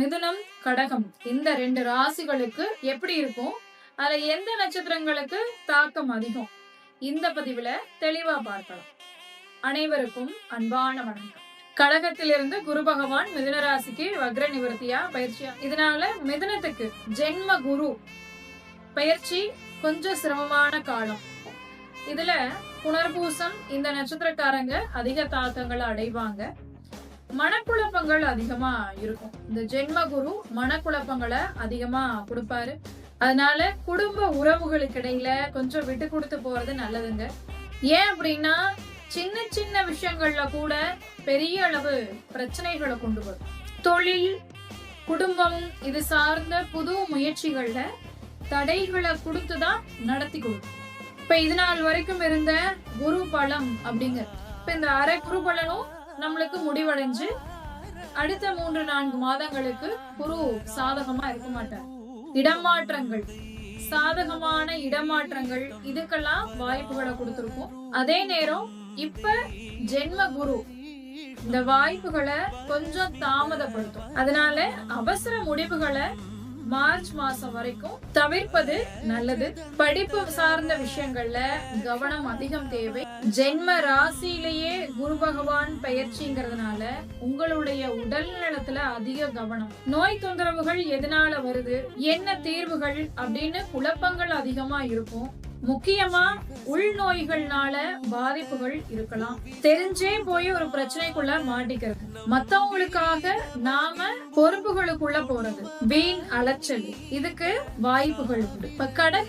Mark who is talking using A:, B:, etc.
A: மிதுனம் கடகம். இந்த ரெண்டு ராசிகளுக்கு எப்படி இருக்கும்? அதுல எந்த நட்சத்திரங்களுக்கு தாக்கம் அதிகம்? இந்த பதிவுல தெளிவா பார்க்கலாம். அனைவருக்கும் அன்பான வணக்கம். கடகத்திலிருந்து குரு பகவான் மிதுன ராசிக்கு வக்ர நிவர்த்தியா பயிற்சியா இதனால மிதுனத்துக்கு ஜென்ம குரு பயிற்சி கொஞ்சம் சிரமமான காலம். இதுல புனர்பூசம் இந்த நட்சத்திரக்காரங்க அதிக தாக்கங்களை அடைவாங்க. மனக்குழப்பங்கள் அதிகமா இருக்கும். இந்த ஜென்ம குரு மனக்குழப்பங்களை அதிகமா கொடுப்பாரு. அதனால குடும்ப உறவுகளுக்கு இடையில கொஞ்சம் விட்டு கொடுத்து போறது நல்லதுங்க. ஏன் அப்படின்னா சின்ன சின்ன விஷயங்கள்ல கூட பெரிய அளவு பிரச்சனைகளை கொண்டு வரும். தொழில் குடும்பம் இது சார்ந்த புது முயற்சிகள்ல தடைகளை கொடுத்துதான் நடத்தி கொடுக்கும். இப்ப இது நாள் வரைக்கும் இருந்த குரு பலம் அப்படிங்க. இப்ப இந்த அரை குரு பலனும் நம்மளுக்கு முடிவடைஞ்சு அடுத்த மூன்று நான்கு மாதங்களுக்கு குரு சாதகமா இருக்க மாட்டார். இடமாற்றங்கள். சாதகமான இடமாற்றங்கள் இதுக்கெல்லாம் வாய்ப்புகளை கொடுத்துருக்கோம். அதே நேரம் இப்ப ஜென்ம குரு இந்த வாய்ப்புகளை கொஞ்சம் தாமதப்படுத்தும். அதனால அவசர முடிவுகளை மார்ச் மாசம் வரைக்கும் தவிர்ப்பது நல்லது. படிப்பு சார்ந்த விஷயங்கள்ல கவனம் அதிகம் தேவை. ஜென்ம ராசியிலேயே குரு பகவான் பயிற்சிங்கிறதுனால உங்களுடைய உடல் நலத்துல அதிக கவனம். நோய் தொந்தரவுகள் எதனால வருது? என்ன தீர்வுகள்? அப்படின்னு குழப்பங்கள் அதிகமா இருக்கும். முக்கியமா உள்நோய்கள்னால பாதிப்புகள் இருக்கலாம். தெரிஞ்சே போய் ஒரு பிரச்சனைக்குள்ள மாட்டிக்கிறது. மத்தவங்களுக்காக நாம பொறுப்புகளுக்குள்ள போறது. வீண் அலைச்சல். இதுக்கு வாய்ப்புகள் உண்டு. இப்ப கடக